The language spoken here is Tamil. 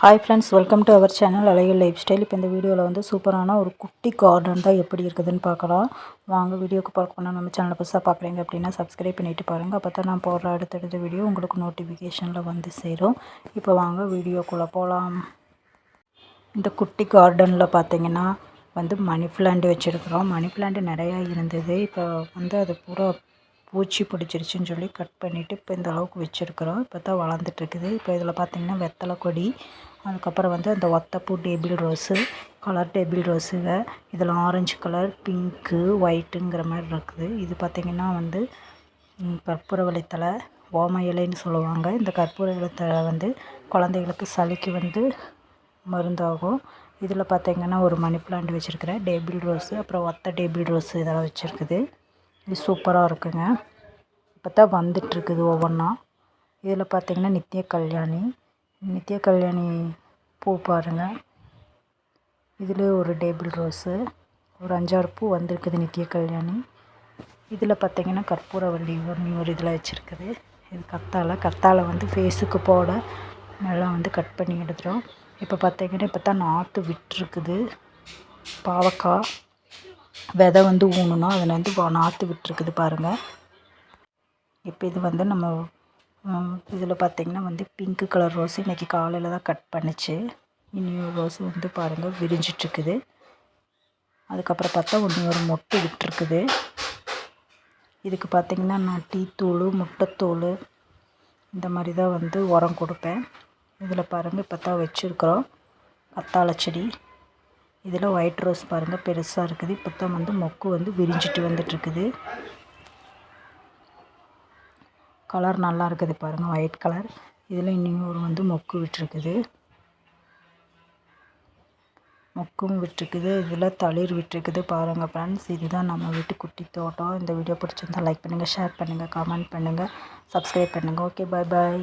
Hi friends welcome to our channel அழகில் லைஃப் ஸ்டைல் இப்போ இந்த வீடியோவில் வந்து சூப்பரான ஒரு குட்டி கார்டன் தான் எப்படி இருக்குதுன்னு பார்க்கலாம். வாங்க வீடியோக்கு பார்க்கணும் நம்ம சேனலை புதுசாக பார்க்குறீங்க அப்படின்னா சப்ஸ்கிரைப் பண்ணிவிட்டு பாருங்கள் அப்போ தான் நான் போடுற அடுத்தடுத்த வீடியோ உங்களுக்கு நோட்டிஃபிகேஷனில் வந்து சேரும். இப்போ வாங்க வீடியோக்குள்ளே போகலாம் இந்த குட்டி கார்டனில் பார்த்தீங்கன்னா வந்து மணி பிளான்ட் வச்சுருக்குறோம். மணி பிளான்ட் நிறையா இருந்தது. இப்போ வந்து அது பூரா பூச்சி பிடிச்சிருச்சுன்னு சொல்லி கட் பண்ணிவிட்டு இப்போ இந்த அளவுக்கு வச்சுருக்குறோம். இப்போ தான் வளர்ந்துட்டுருக்குது. இப்போ இதில் பார்த்திங்கன்னா வெத்தலை கொடி அதுக்கப்புறம் வந்து அந்த ஒத்தப்பூ டேபிள் ரோஸு கலர் டேபிள் ரோஸுங்க. இதில் ஆரஞ்சு கலர் பிங்க்கு ஒயிட்டுங்கிற மாதிரி இருக்குது. இது பார்த்திங்கன்னா வந்து கற்பூர தலை ஓம இலைன்னு சொல்லுவாங்க. இந்த கற்பூர தலை வந்து குழந்தைகளுக்கு சளிக்கு வந்து மருந்தாகும். இதில் பார்த்திங்கன்னா ஒரு மணி பிளான்ட் வச்சுருக்கிறேன். டேபிள் ரோஸு அப்புறம் ஒத்த டேபிள் ரோஸு இதெல்லாம் வச்சுருக்குது. இது சூப்பராக இருக்குங்க. இப்போ தான் வந்துட்டுருக்குது ஒவ்வொன்றா இதில் பார்த்திங்கன்னா நித்திய கல்யாணி. நித்திய கல்யாணி பூ பாருங்கள் இதில் ஒரு டேபிள் ரோஸு. ஒரு அஞ்சாறு பூ வந்திருக்குது நித்திய கல்யாணி. இதில் பார்த்திங்கன்னா கற்பூரவள்ளி ஒரு ஒரு இதில் வச்சுருக்குது. இது கத்தாழை கத்தாழை வந்து ஃபேஸுக்கு போட நல்லா வந்து கட் பண்ணி எடுத்துகிறோம் இப்போ பார்த்திங்கன்னா இப்போ தான் நாற்று விட்டுருக்குது. பாவக்காய். விதை வந்து ஊனணும் அதில் வந்து நாற்று விட்டுருக்குது பாருங்கள் இப்போ இது வந்து நம்ம இதில் பார்த்திங்கன்னா வந்து பிங்க்கு கலர் ரோஸ் இன்றைக்கி காலையில் தான் கட் பண்ணிச்சு. இன்னொரு ரோஸ் வந்து பாருங்கள் விரிஞ்சிட்ருக்குது. அதுக்கப்புறம் பார்த்தா ஒன்று ஒரு மொட்டு விட்டுருக்குது. இதுக்கு பார்த்திங்கன்னா நான் டீத்தூள் முட்டைத்தூள் இந்த மாதிரி தான் வந்து உரம் கொடுப்பேன். இதில் பாருங்கள் இப்போ தான் வச்சுருக்குறோம். கத்தாழை செடி இதில் ஒயிட் ரோஸ் பாருங்கள் பெருசாக இருக்குது. இப்போ தான் வந்து மொக்கு வந்து விரிஞ்சிட்டு வந்துட்டுருக்குது. கலர் நல்லா இருக்குது பாருங்கள் ஒயிட் கலர் இதில் இன்னும் ஒரு வந்து மொக்கு விட்டுருக்குது. மொக்கும் விட்டுருக்குது இதில் தளிர் விட்டுருக்குது பாருங்கள் ஃப்ரெண்ட்ஸ் இதுதான் நம்ம வீட்டு குட்டி தோட்டம். இந்த வீடியோ பிடிச்சிருந்தால் லைக் பண்ணுங்கள் ஷேர் பண்ணுங்கள் கமெண்ட் பண்ணுங்கள் சப்ஸ்கிரைப் பண்ணுங்கள் ஓகே பாய் பாய்